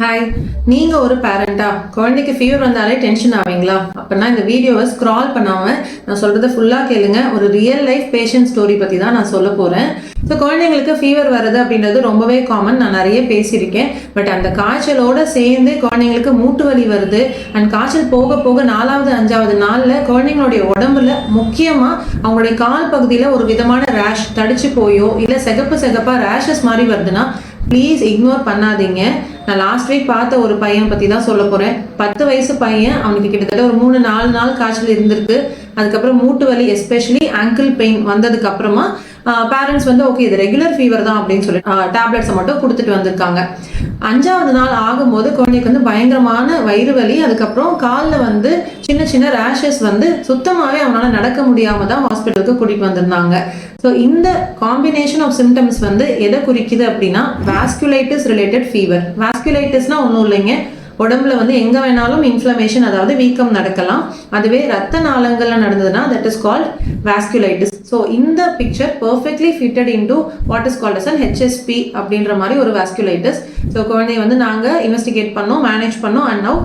Hi நீங்க ஒரு பேரண்டா குழந்தைக்கு ஃபீவர் வந்தாலே டென்ஷன் ஆவீங்களா? அப்படின்னா இந்த வீடியோவை ஸ்க்ரால் பண்ணாம நான் சொல்றதை ஃபுல்லா கேளுங்க. ஒரு ரியல் லைஃப் பேஷண்ட் ஸ்டோரி பத்தி தான் நான் சொல்ல போறேன். ஸோ குழந்தைங்களுக்கு ஃபீவர் வருது அப்படின்றது ரொம்பவே காமன் நான் நிறைய பேசியிருக்கேன். பட் அந்த காய்ச்சலோட சேர்ந்து குழந்தைங்களுக்கு மூட்டு வலி வருது. அண்ட் காய்ச்சல் போக போக நாலாவது அஞ்சாவது நாளில் குழந்தைங்களுடைய உடம்புல முக்கியமா அவங்களுடைய கால் பகுதியில ஒரு விதமான ரேஷ் தடிச்சு போயோ இல்லை சிகப்பு சிகப்பாக ரேஷஸ் மாதிரி வருதுன்னா ப்ளீஸ் இக்னோர் பண்ணாதீங்க. நான் லாஸ்ட் வீக் பார்த்த ஒரு பையன் பற்றி தான் சொல்ல போகிறேன் பத்து வயசு பையன் அவனுக்கு கிட்டத்தட்ட ஒரு மூணு நாலு நாள் காய்ச்சல் இருந்திருக்கு. அதுக்கப்புறம் மூட்டு வலி எஸ்பெஷலி ஆங்கிள் பெயின் வந்ததுக்கு அப்புறமா பேரண்ட்ஸ் வந்து ஓகே இது ரெகுலர் ஃபீவர் தான் அப்படின்னு சொல்லி டேப்லெட்ஸை மட்டும் கொடுத்துட்டு வந்திருக்காங்க. அஞ்சாவது நாள் ஆகும்போது குழந்தைக்கு வந்து பயங்கரமான வயிறு வலி அதுக்கப்புறம் காலில் வந்து சின்ன சின்ன ரேஷஸ் வந்து சுத்தமாகவே அவனால் நடக்க முடியாமல் தான் ஹாஸ்பிட்டலுக்கு கூட்டிகிட்டு வந்திருந்தாங்க. ஸோ இந்த காம்பினேஷன் ஆஃப் சிம்டம்ஸ் வந்து எதை குறிக்குது அப்படின்னா வாஸ்குலைட்டிஸ் ரிலேட்டட் ஃபீவர் வாஸ்குலைட்டிஸ்னால் ஒன்றும் இல்லைங்க. உடம்புல வந்து எங்கே வேணாலும் இன்ஃப்ளமேஷன் அதாவது வீக்கம் நடக்கலாம். அதுவே ரத்த நாளங்களில் நடந்ததுன்னா that is called vasculitis so இந்த picture perfectly fitted in to what is called as an HSP அப்படின்ற மாதிரி ஒரு வாஸ்குலைட்டிஸ் ஸோ குழந்தைய வந்து நாங்கள் இன்வெஸ்டிகேட் பண்ணோம் மேனேஜ் பண்ணோம் அண்ட் நவ்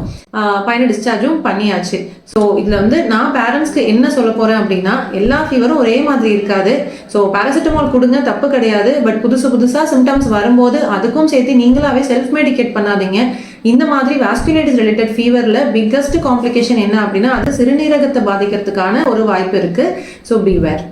பையனை டிஸ்சார்ஜும் பண்ணியாச்சு. ஸோ இதில் வந்து நான் பேரண்ட்ஸ்க்கு என்ன சொல்ல போகிறேன் அப்படின்னா எல்லா ஃபீவரும் ஒரே மாதிரி இருக்காது. ஸோ பேராசிட்டமால் கொடுங்க தப்பு கிடையாது. பட் புதுசு புதுசாக சிம்டம்ஸ் வரும்போது அதுக்கும் சேர்த்து நீங்களாவே செல்ஃப் மெடிகேட் பண்ணாதீங்க. இந்த மாதிரி வாஸ்குலைட்டிஸ் ரிலேட்டட் ஃபீவரில் பிக்கஸ்ட் காம்ப்ளிகேஷன் என்ன அப்படின்னா அது சிறுநீரகத்தை பாதிக்கிறதுக்கான ஒரு வாய்ப்பு இருக்குது ஸோ பிவேர்